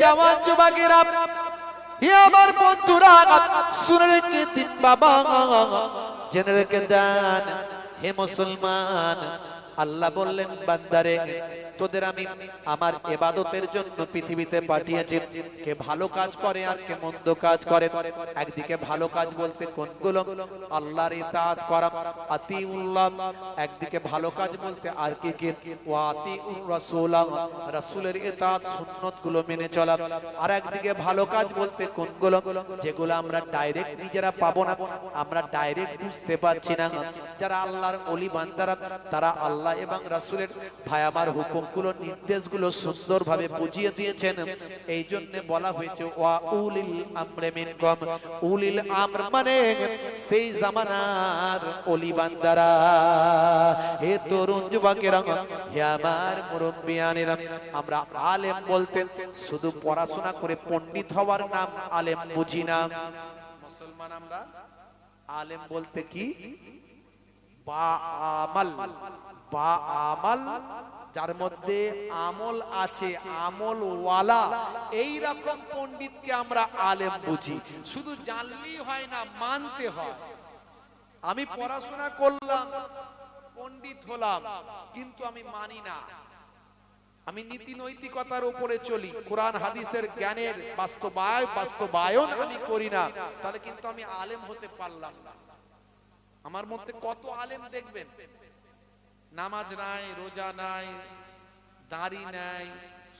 জওয়ান যুবকেরা, হে আমার বন্ধুরা, শুনে রেখে দিন বাবা। জেনে রেখে দেন, হে মুসলমান, আল্লাহ বললেন, বান্দারে তোদের আমি আমার এবাদতের জন্য পৃথিবীতে পাঠিয়েছি। কে ভালো কাজ করে আর কে মন্দ কাজ করে। একদিকে ভালো কাজ বলতে কোনগুলো? আল্লাহর ইতাআত করা, আতিউল্লাহ। একদিকে ভালো কাজ বলতে আর কি কি? ওয়া আতিউর রাসূলা রাসূলের ইতাআত সুন্নাতগুলো মেনে চলা। আর একদিকে ভালো কাজ বলতে কোনগুলো? যেগুলো আমরা ডাইরেক্ট নিজেরা পাবো না, আমরা ডাইরেক্ট বুঝতে পারছি না। যারা আল্লাহর ওলি বান্দারা, তারা আল্লাহ এবং রাসূলের ভাই আমার হুকুমগুলো নির্দেশগুলো সুন্দরভাবে বুঝিয়ে দিয়েছেন। এই জন্য বলা হয়েছে, ওয়া উলিল আমরে মিনকুম। উলিল আমর মানে সেই জামানার ওলি বান্দারা। হে তরুণ যুবকেরা, হে আমার মুরব্বিয়ানেরা, আমরা আলেম বলতে শুধু পড়াশোনা করে পণ্ডিত হওয়ার নাম আলেম বুঝি না। মুসলমান আমরা আলেম বলতে কি? বা যার মধ্যে আমল আছে আমল ওয়ালা এই রকম পণ্ডিতকে আমরা আলেম বুঝি। শুধু জানলেই হয় না, মানতে হয়। আমি পড়াশোনা করলাম, পণ্ডিত হলাম, কিন্তু আমি মানি না। আমি নীতি নৈতিকতার উপরে চলি। কোরআন, হাদিসের জ্ঞানের বাস্তবায়, বাস্তবায়ন আমি করি না, তাহলে কিন্তু আমি আলেম হতে পারলাম না। আমার মধ্যে কত আলেম দেখবেন? নামাজ নাই, রোজা নাই, দাড়ি নাই,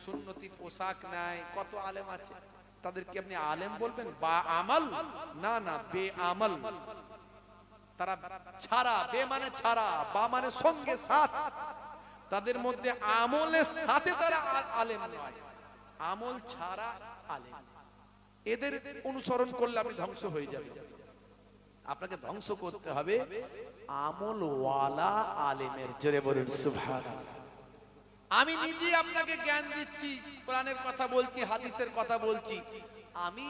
সুন্নতি পোশাক নাই, কত আলেম আছে। তাদেরকে আপনি আলেম বলবেন? বা আমল? না না, বে আমল। তারা ছাড়া, বে মানে ছাড়া, বা মানে সঙ্গে সাথ। তাদের মধ্যে আমলের সাথে তারা আলেম নয়। আমল ছাড়া আলেম। এদের অনুসরণ করলে আপনি ধ্বংস হয়ে যাবে আপনাকে ধ্বংস করতে হবে। আমল ওয়ালা আলেমের। জোরে বলুন সুবহান আমি নিজে আপনাকে জ্ঞান দিচ্ছি, কোরআনের কথা বলছি, হাদিসের কথা বলছি। আমি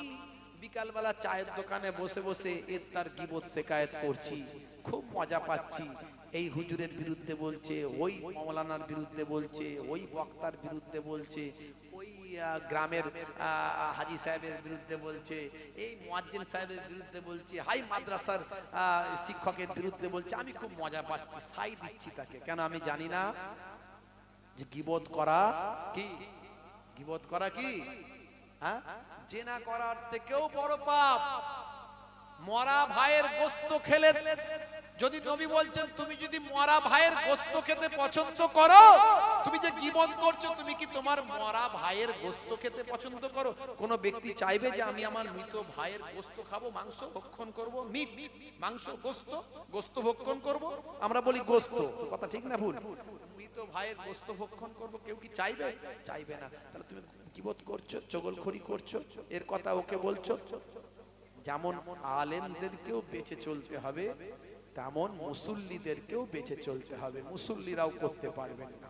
বিকালবেলা চায়ের দোকানে বসে বসে এর তার গিবত শেখায়ত করছি, খুব মজা পাচ্ছি। এই হুজুরের বিরুদ্ধে বলছে, ওই মৌলানার বিরুদ্ধে বলছে, ওই বক্তার বিরুদ্ধে বলছে গ্রামের হাজি সাহেবের বিরুদ্ধে বলছে, এই মুয়াজ্জিন সাহেবের বিরুদ্ধে বলছে, হাই মাদ্রাসার শিক্ষকের বিরুদ্ধে বলছে, আমি খুব মজা পাচ্ছি সাই দিচ্ছি তাকে। কেন আমি জানি না? যে গিবত করা কি? গিবত করা কি? হ্যাঁ? জেনা করার থেকেও বড় পাপ। মরা ভাইয়ের গোস্ত খেলে যদি নবী বলছেন, তুমি যদি মরা ভাইয়ের গোস্ত খেতে পছন্দ করো, তুমি যে গিবত করছ, তুমি কি তোমার মরা ভাইয়ের গোস্ত খেতে পছন্দ করো? কোন ব্যক্তি চাইবে যে আমি আমার মৃত ভাইয়ের গোস্ত খাব, মাংস ভক্ষণ করব, মিট, মাংস, গোস্ত গোস্ত ভক্ষণ করব? আমরা বলি গোস্ত। কথা ঠিক না ভুল? মৃত ভাইয়ের গোস্ত ভক্ষণ করব, কেউ কি চাইবে? চাইবে না। তাহলে তুমি গিবত করছ, চগলখড়ি করছ, এর কথা ওকে বলছো? যেমন আলেমদেরকেও বেঁচে চলতে হবে তেমন মুসল্লিদেরকেও বেঁচে চলতে হবে, মুসল্লিরাও করতে পারবেন না।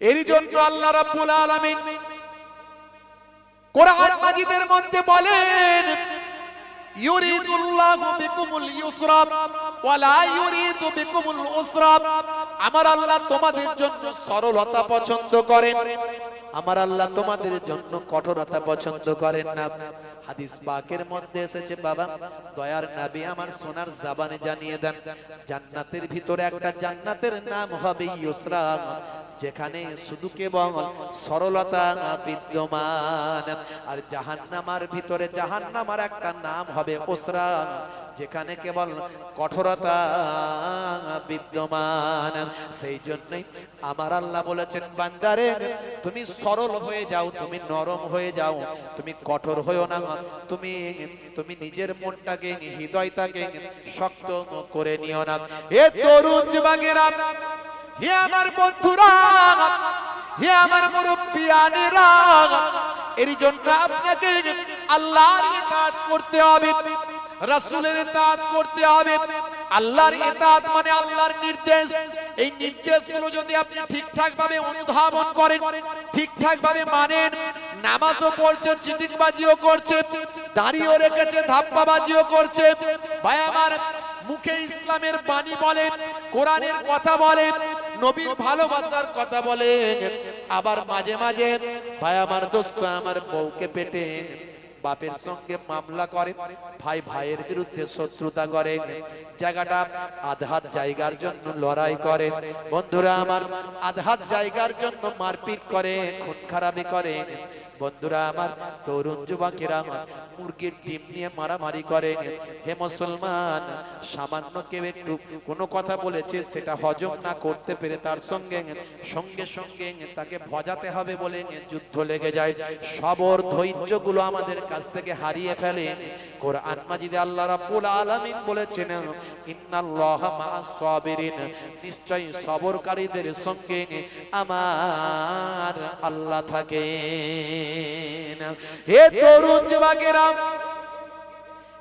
এরই জন্য আল্লাহ রাব্বুল আলামিন কোরআন মাজিদের মধ্যে বলেন, ইউরিদুল্লাহু বিকুমুল ইউসরা ওয়ালা ইউরিদু বিকুমুল উসরা। আমার আল্লাহ তোমাদের জন্য সরলতা পছন্দ করেন। আমার আল্লাহ তোমাদের জন্য কঠোরতা পছন্দ করেন না। হাদিস পাকের মধ্যে এসেছে, বাবা, দয়ার নাবি আমার সোনার জাবানে জানিয়ে দেন, জান্নাতের ভিতরে একটা জান্নাতের নাম হবে ইউসরা যেখানে শুধু কেবল সরলতা বিদ্যমান। আর জাহান্নামার ভিতরে জাহান্নামার একটা নাম হবে ওসরা, যেখানে কেবল কঠোরতা বিদ্যমান। সেই জন্যই আমার আল্লাহ বলেছেন, বান্দারে, তুমি সরল হয়ে যাও, তুমি নরম হয়ে যাও, তুমি কঠোর হয়েও না। তুমি তুমি নিজের মনটাকে, হৃদয়টাকে শক্ত করে নিও না। এ তরুণ যুবকেরা হে আমার বন্ধুরা, হে আমার মুরব্বিয়ানেরা, এর জন্য আপনাকে আল্লাহর ইতাআত করতে হবে, রাসূলের ইতাআত করতে হবে। আল্লাহর ইতাআত মানে আল্লাহর নির্দেশ। এই নির্দেশগুলো যদি আপনি ঠিকঠাক ভাবে অনুধাবন করেন ঠিকঠাক ভাবে মানেন, নামাজও পড়ছে, চিটিংবাজিও করছে দাঁড়িয়েও রেখেছে, ধাপ্পাবাজিও করছে, ভাই আমার মুখে ইসলামের বাণী বলে, কোরআনের কথা বলে নবীর ভালোবাসার কথা বলে। আবার মাঝে মাঝে ভাই, আমার দোস্ত, আমার বউকে পেটে বাপের সঙ্গে মামলা করে, ভাই, ভাইয়ের বিরুদ্ধে শত্রুতা করে। জায়গাটা আধাত জায়গার জন্য লড়াই করে। বন্ধুরা, আমার আধাত জায়গার জন্য মারপিট করে, খুন খারাপি করে। বন্ধুরা আমার তরুণ যুবকেরা মুরগির ডিম নিয়ে মারামারি করে। হে মুসলমান, সামান্য কেউ একটু কোনো কথা বলেছে, সেটা হজম না করতে পেরে তার সঙ্গে সঙ্গে সঙ্গে তাকে ভজাতে হবে বলে যুদ্ধ লেগে যায়। সবর ধৈর্যগুলো আমাদের কাছ থেকে হারিয়ে ফেলে। কোরআন মাজিদে আল্লাহ রাব্বুল আলামিন বলেছেন মা'আস সাবিরিন। সবরকারীদের সঙ্গে আমার আল্লাহ থাকেন। হে তরুণ যুবকেরা,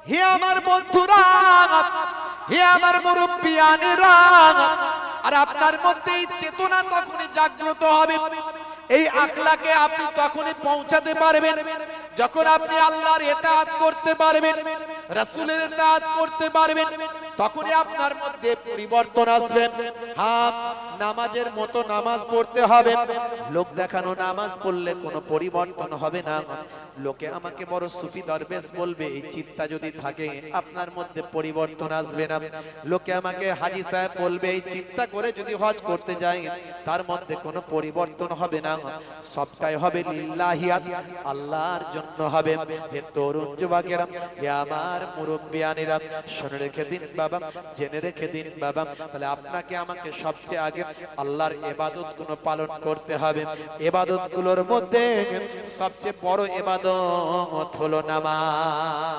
হে আমার বন্ধুরা, হে আমার মুরব্বিয়ানেরা, আর আপনার মধ্যে এই চেতনা তখনই জাগ্রত হবে, এই আখলাকে আপনি তখনই পৌঁছাতে পারবেন। যখন আপনি আল্লাহর এতাহাত করতে পারবেন, রাসুলের এতাহাত করতে পারবেন, তখনই আপনার মধ্যে পরিবর্তন আসবে। হ্যাঁ নামাজের মতো নামাজ পড়তে হবে। লোক দেখানো নামাজ পড়লে কোনো পরিবর্তন হবে না। লোকে আমাকে বড় সুফি দরবেশ বলবে, এই চিন্তা যদি থাকে, আপনার মধ্যে পরিবর্তন আসবে না। লোকে আমাকে হাজি সাহেব বলবে, এই চিন্তা করে যদি হজ করতে যাই, তার মধ্যে কোনো পরিবর্তন হবে না। সবটাই হবে লিল্লাহিয়াত আল্লাহর জন্য হবে। হে তরুণ যুবকেরা, হে আমার মুরব্বিয়ানেরা, শুনে রেখে দিন বাবা, জেনে রেখে দিন বাবা। তাহলে আপনাকে আমাকে সবচেয়ে আগে আল্লাহর ইবাদতগুলো পালন করতে হবে। ইবাদতগুলোর মধ্যে সবচেয়ে বড় ইবাদত হলো নামাজ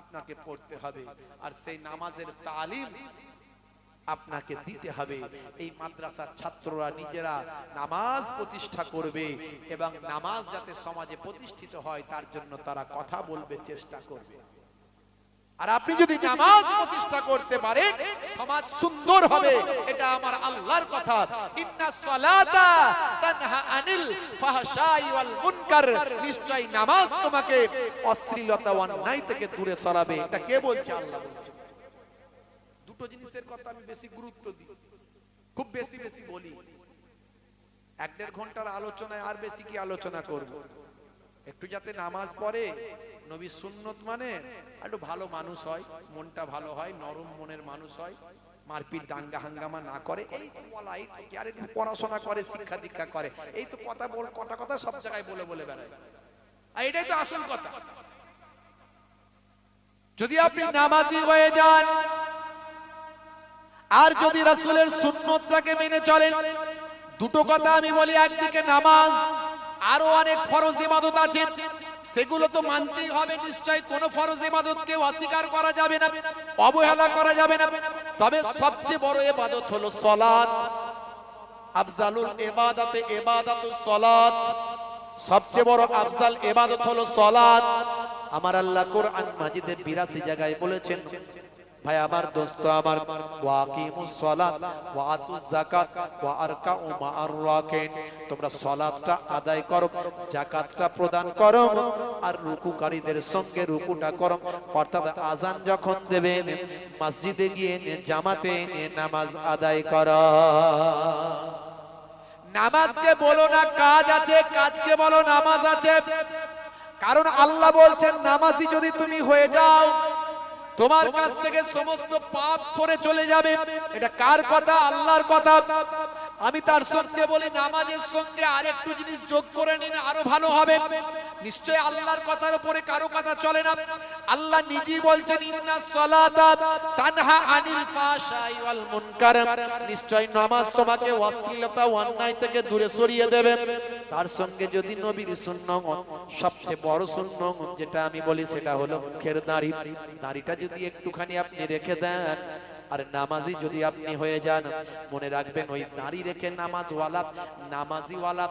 আপনাকে পড়তে হবে আর সেই নামাজের তালিম আপনাকে দিতে হবে। এই মাদ্রাসার ছাত্ররা নিজেরা নামাজ প্রতিষ্ঠা করবে এবং নামাজ যাতে সমাজে প্রতিষ্ঠিত হয় তার জন্য তারা কথা বলবে, চেষ্টা করবে। আর আপনি যদি নামাজ প্রতিষ্ঠা করতে পারেন সমাজ সুন্দর হবে। এটা আমার আল্লাহর কথা। ইন্না সালাতা তানহা আনিল ফাহশাই ওয়াল মুনকার। নিশ্চয় নামাজ তোমাকে অশ্লীলতা অন্যায় থেকে দূরে সরাবে। এটা কে বলছে? আল্লাহ বলছে। দুটো জিনিসের কথা আমি বেশি গুরুত্ব দিই। খুব বেশি বেশি বলি। এক দেড় ঘণ্টার আলোচনায় আর বেশি কি আলোচনা করব? একটু যাতে নামাজ পড়ে নবী সুন্নত মানে একটু ভালো মানুষ হয়, মনটা ভালো হয়, নরম মনের মানুষ হয়, মারপিট দাঙ্গা হাঙ্গামা না করে, এই তো বলা, এই তো আর একটু পড়াশোনা করে, শিক্ষা দীক্ষা করে, এই তো কথা বল, কটা কথা সব জায়গায় বলে বলে বেড়ায়। আর এটাই তো আসল কথা। যদি আপনি নামাজি হয়ে যান, আর যদি রাসূলের সুন্নতটাকে মেনে চলেন, দুটো কথা আমি বলি, একদিকে নামাজ, আরও অনেক ফরজ ইবাদত আছে। সেগুলো তো মানতেই হবে নিশ্চয়। কোন ফরজ ইবাদতকে অস্বীকার করা যাবে না, অবহেলা করা যাবে না। তবে সবচেয়ে বড় ইবাদত হলো সালাত আফজালুল ইবাদাতে ইবাদাতুস সালাত সবচেয়ে বড় আফজাল এবাদত হলো সালাত আমার আল্লাহ কোরআন মাজিদে 82 জায়গায় বলেছেন ভাই, আমার দোস্ত, আমার ওয়াকিমুস সালাত, ওয়া আতুজ যাকাত, ওয়া আরকাউ মা'আর রাকিন তোমরা সালাতটা আদায় করো, যাকাতটা প্রদান করো, আর রুকুকারীদের সঙ্গে রুকুটা করো। অর্থাৎ আজান যখন দেবে, মসজিদে গিয়ে জামাতে নামাজ আদায় করো। নামাজকে বলো না, কাজ আছে, কাজকে বলো, নামাজ আছে। কারণ আল্লাহ বলছেন, নামাজি যদি তুমি হয়ে যাও তোমার কাছ থেকে সমস্ত পাপ সরে চলে যাবে। এটা কার কথা? আল্লাহর কথা। আমি তার সঙ্গে বলি, নামাজের সঙ্গে আরেকটু জিনিস যোগ করে নিন আরও ভালো হবে। নিশ্চয় আল্লাহর কথার উপরে কারও কথা চলে না। আল্লাহ নিজেই বলছেন, ইন্না সালাতা তানহা আনিল ফাশাই ওয়াল মুনকার। নিশ্চয় নামাজ তোমাকে অশ্লীলতা, অন্যায় থেকে দূরে সরিয়ে দেবে। তার সঙ্গে যদি নবীর সুন্নত সবচেয়ে বড় সুন্নত যেটা আমি বলি সেটা হলো মুখের দাড়ি দাড়িটা যদি একটুখানি আপনি রেখে দেন আর নামাজি যদি আপনি হয়ে যান, মনে রাখবেন ওই নারী রেখে নামাজওয়ালা, নামাজিওয়ালা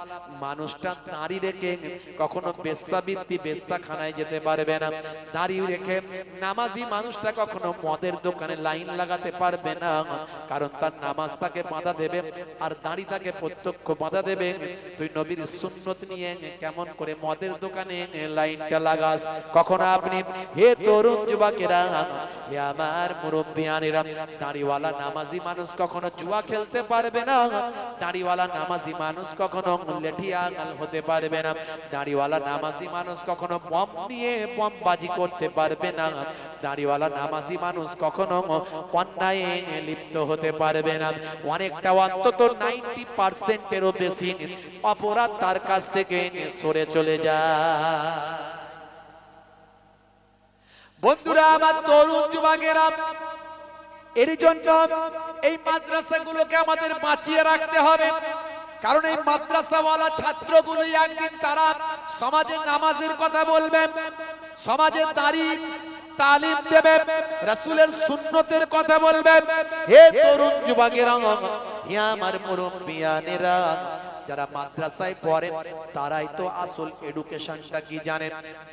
মানুষটা নারী রেখে কখনো বেশ্যাবৃত্তি বেশ্যাখানায় যেতে পারবে না। নারী রেখে নামাজি মানুষটা কখনো মদের দোকানে লাইন লাগাতে পারবে না, কারণ তার নামাজ তাকে বাধা দেবে আর দাঁড়ি তাকে প্রত্যক্ষ বাধা দেবে। তুই নবীর সুন্নত নিয়ে কেমন করে মদের দোকানে লাইনটা লাগাস? কখনো আপনি, হে তরুণ যুবকেরা, হে আমার মুরব্বিয়ানেরা দাড়িওয়ালা নামাজি মানুষ কখনো জুয়া খেলতে পারবে না। দাড়িওয়ালা নামাজি মানুষ কখনো লেঠিয়াল হতে পারবে না। দাড়িওয়ালা নামাজি মানুষ কখনো বম নিয়ে বমবাজি করতে পারবে না। দাড়িওয়ালা নামাজি মানুষ কখনো অন্যায়ে লিপ্ত হতে পারবে না। অনেকটা অন্তত নাইনটি পার্সেন্টেরও বেশি অপরাধ তার কাছ থেকে সরে চলে যায়। বন্ধুরা, আমার তরুণ যুবকেরা এর জন্য এই মাদ্রাসাগুলোকে আমাদের বাঁচিয়ে রাখতে হবে। কারণ এই মাদ্রাসাওয়ালা ছাত্রগুলো একদিন তারা সমাজের নামাজের কথা বলবেন সমাজের দাঁড়িয়ে তালিম দেবে, রাসূলের সুন্নতের কথা বলবে। হে তরুণ যুবকেরা, হে আমার মুরব্বিয়ানেরা যারা মাদ্রাসায় পড়ে, তারাই তো আসল এডুকেশনটা কি জানে?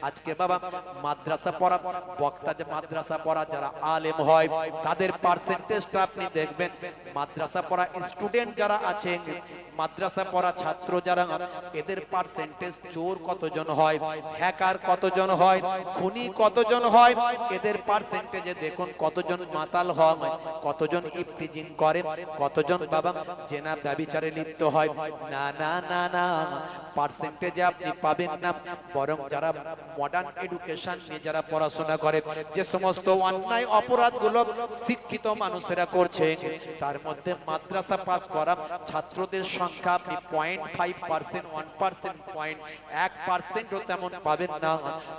আজকে বাবা, মাদ্রাসা পড়া, বক্তা যে মাদ্রাসা পড়া, যারা আলেম হয়, তাদের পার্সেন্টেজটা আপনি দেখবেন। মাদ্রাসা পড়া স্টুডেন্ট যারা আছেন মাদ্রাসা পড়া ছাত্র যারা, এদের পার্সেন্টেজ চোর কতজন হয় হ্যাকার কতজন হয়, খুনি কতজন হয়, এদের পার্সেন্টেজে দেখুন কতজন মাতাল হয়, কতজন ইফতিজিং করে, কতজন বাবা জেনা ব্যবিচারে লিপ্ত হয়। না না না না পার্সেন্টেজে আপনি পাবেন না। বরং যারা মডার্ন এডুকেশন নিয়ে যারা পড়াশোনা করে, যে সমস্ত অন্যায় শিক্ষিত মানুষেরা করছে, তার মধ্যে মাদ্রাসা পাস করা ছাত্রদের সংখ্যা আপনি point five percent one percent point এক পার্সেন্টও তেমন পাবেন না।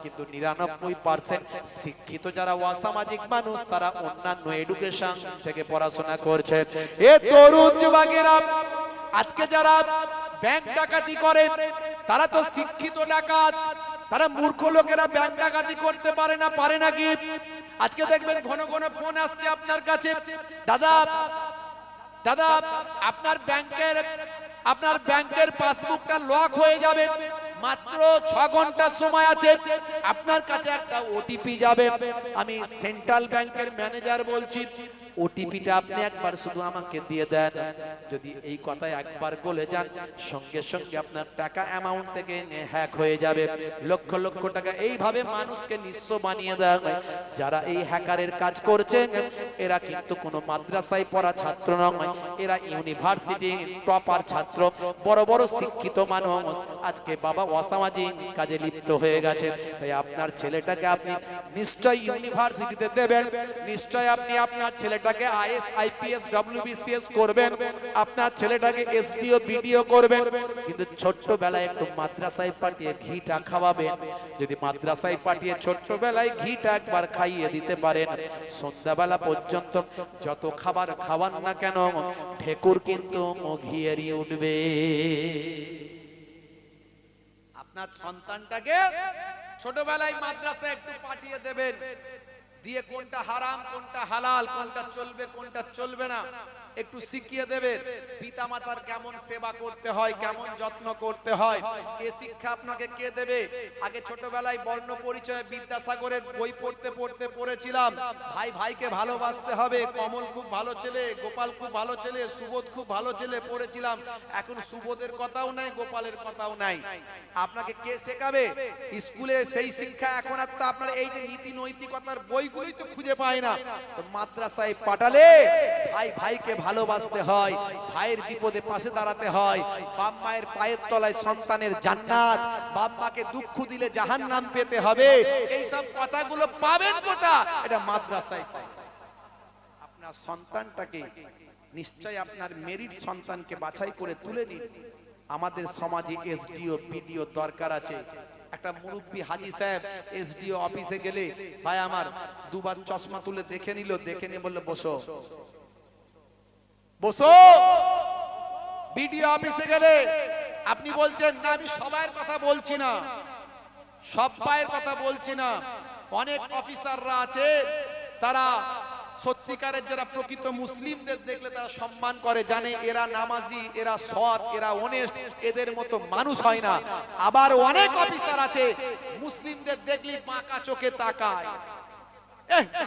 কিন্তু নিরানব্বই পার্সেন্ট শিক্ষিত যারা অসামাজিক মানুষ, তারা অন্যান্য এডুকেশন থেকে পড়াশোনা করছে। এ তরুণ যুবকেরা আজকে যারা ব্যাংক ডাকাতি করে, তারা তো শিক্ষিত ডাকাত। তারা মূর্খ লোকেরা ব্যাংক ডাকাতি করতে পারে না, পারে নাকি আজকে দেখবেন ঘন ঘন ফোন আসছে আপনার কাছে। দাদা দাদা, আপনার ব্যাংকের আপনার ব্যাংকের পাসবুকটা লক হয়ে যাবে। মাত্র ছ ঘণ্টা সময় আছে। আপনার কাছে একটা ওটিপি যাবে। আমি সেন্ট্রাল ব্যাংকের ম্যানেজার বলছি। ওটিপিটা আপনি একবার শুধু আমাকে দিয়ে দেন। যদি এই কথা একবার বলে যান, সঙ্গে সঙ্গে আপনার টাকা অ্যামাউন্ট থেকে হ্যাক হয়ে যাবে। লক্ষ লক্ষ টাকা এইভাবে মানুষকে নিঃস্ব বানিয়ে দেওয়া হয়। যারা এই হ্যাকারের কাজ করছে, এরা কিন্তু কোনো মাদ্রাসায় পড়া ছাত্র নয়। এরা ইউনিভার্সিটি টপার ছাত্র। বড় বড় শিক্ষিত মানুষ। আজকে বাবা অসামাজিক কাজে লিপ্ত হয়ে গেছে। তাই আপনার ছেলেটাকে আপনি নিশ্চয় ইউনিভার্সিটিতে দেবেন। নিশ্চয় আপনি আপনার ছেলেটাকে আইএস, আইপিএস, ডব্লিউবিসিএস করবেন, আপনার ছেলেটাকে এসডিও, বিডিও করবেন, কিন্তু ছোট্টবেলায় একটু মাদ্রাসায় পাঠিয়ে ঘিটা খাওয়াবেন। যদি মাদ্রাসায় পাঠিয়ে ছোট্টবেলায় ঘিটা একবার খাইয়ে দিতে পারেন, সন্ধ্যাবেলা পর্যন্ত যত খাবার খাওয়ান না কেন ঠেকুর কিন্তু ঘিয়েরি উঠবে। আপনার সন্তানটাকে ছোটবেলায় মাদ্রাসায় একটু পাঠিয়ে দেবেন। দিয়ে কোনটা হারাম কোনটা হালাল কোনটা চলবে কোনটা চলবে না। একটু শিখিয়ে দেবে পিতা মাতার কেমন সেবা করতে হয়, কেমন যত্ন করতে হয় এ শিক্ষা আপনাকে কে দেবে? আগে ছোটবেলায় বর্ণ পরিচয় বিদ্যাসাগরের বই পড়তে পড়তে পড়েছিলাম। ভাই ভাইকে ভালোবাসতে হবে, কমল খুব ভালো ছেলে, গোপাল খুব ভালো ছেলে, সুবোধ খুব ভালো ছেলে পড়েছিলাম। এখন সুবোধের কথাও নাই, গোপালের কথাও নাই। আপনাকে কে শেখাবে? স্কুলে সেই শিক্ষা এখন আর তো আপনার এই যে নীতি নৈতিকতার বইগুলোই তো খুঁজে পায় না। মাদ্রাসায় পাঠালে ভাই ভাইকে ভালোবাসতে হয়, ভাইয়ের বিপদে পাশে দাঁড়াতে হয়, বাপ মায়ের পায়ের তলায় সন্তানের জান্নাত, বাপ মাকে দুঃখ দিলে জাহান্নাম পেতে হবে এই সব কথাগুলো পাবেন কোথা এটা মাদ্রাসায় আপনার সন্তানটাকে নিশ্চয় আপনার মেরিট সন্তানকে বাছাই করে তুলে নিন। আমাদের সমাজে এসডিও, পিডিও দরকার আছে। একটা মুরব্বী হাজি সাহেব এসডিও অফিসে গেলে, ভাই আমার দুবার চশমা তুলে দেখে নিল, দেখে নিয়ে বলল, বসো। বসো। বিডিও অফিসে গেলে আপনি বলছেন, না, আমি সবার কথা বলছি না। সবাইয়ের কথা বলছি না। অনেক অফিসাররা আছে, তারা সত্যিকারের যারা প্রকৃত মুসলিমদের দেখলে তারা সম্মান করে, জানে এরা নামাজি, এরা সৎ, এরা অনেস্ট এদের মতো মানুষ হয় না। আবার অনেক অফিসার আছে, মুসলিমদের দেখলে বাঁকা চোখে তাকায়।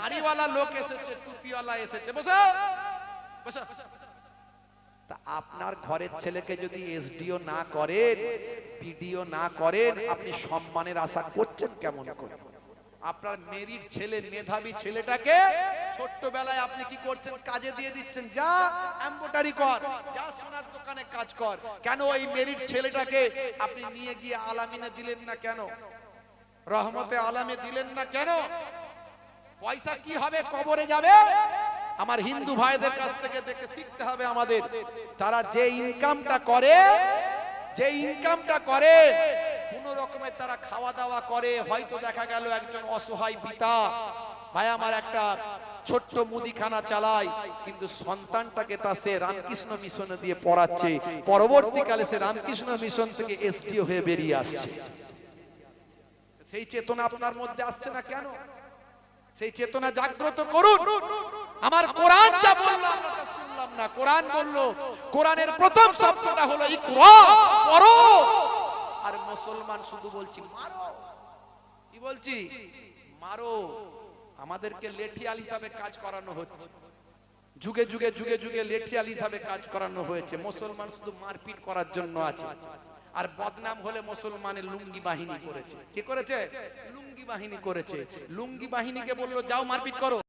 দাড়িওয়ালা লোক এসেছে, টুপিওয়ালা এসেছে। বসো বসো। আপনার ঘরের ছেলেকে যদি এসডিও না করেন, পিডিও না করেন, আপনি সম্মানের আশা করছেন কেমন করে? আপনার মেরিট ছেলে, মেধাবী ছেলেটাকে ছোট্টবেলায় আপনি কি করছেন? কাজে দিয়ে দিচ্ছেন, যা এম্বোটারি কর, যা সোনার দোকানে কাজ কর। কেন ওই মেরিট ছেলেটাকে আপনি নিয়ে গিয়ে আলামিনে দিলেন না কেন? রহমতে আলামে দিলেন না কেন? পয়সা কি হবে? কবরে যাবে? আমার হিন্দু ভাইদের কাছ থেকে দেখে শিখতে হবে আমাদের। তারা যে ইনকামটা করে, যে ইনকামটা করে, কোন রকমের তারা খাওয়া দাওয়া করে। হয়তো দেখা গেল একজন অসহায় পিতা, ভাই আমার একটা ছোট্ট মুদিখানা চালায়, কিন্তু সন্তানটাকে তা সে রামকৃষ্ণ মিশনে দিয়ে পড়াচ্ছে। পরবর্তীকালে সে রামকৃষ্ণ মিশন থেকে এসডিও হয়ে বেরিয়ে আসছে। সেই চেতনা আপনার মধ্যে আসছে না কেন? সেই চেতনা জাগ্রত করুন। আমার কোরআন যা বলল আমরা শুনলাম না। কোরআন বলল, কোরআনের প্রথম শব্দটা হলো ইকরা, পড়ো। আর মুসলমান শুধু বলছি, মারো। কি বলছি? মারো। আমাদেরকে লেঠিয়াল হিসাবে কাজ করানো হচ্ছে। যুগে যুগে যুগে যুগে লেঠিয়াল হিসাবে কাজ করানো হয়েছে। মুসলমান শুধু মারপিট করার জন্য আছে। আর বদনাম হলে মুসলমানের লুঙ্গি বাহিনী করেছে। কি করেছে? লুঙ্গি বাহিনী করেছে। লুঙ্গি বাহিনীকে বলল, যাও মারপিট করো।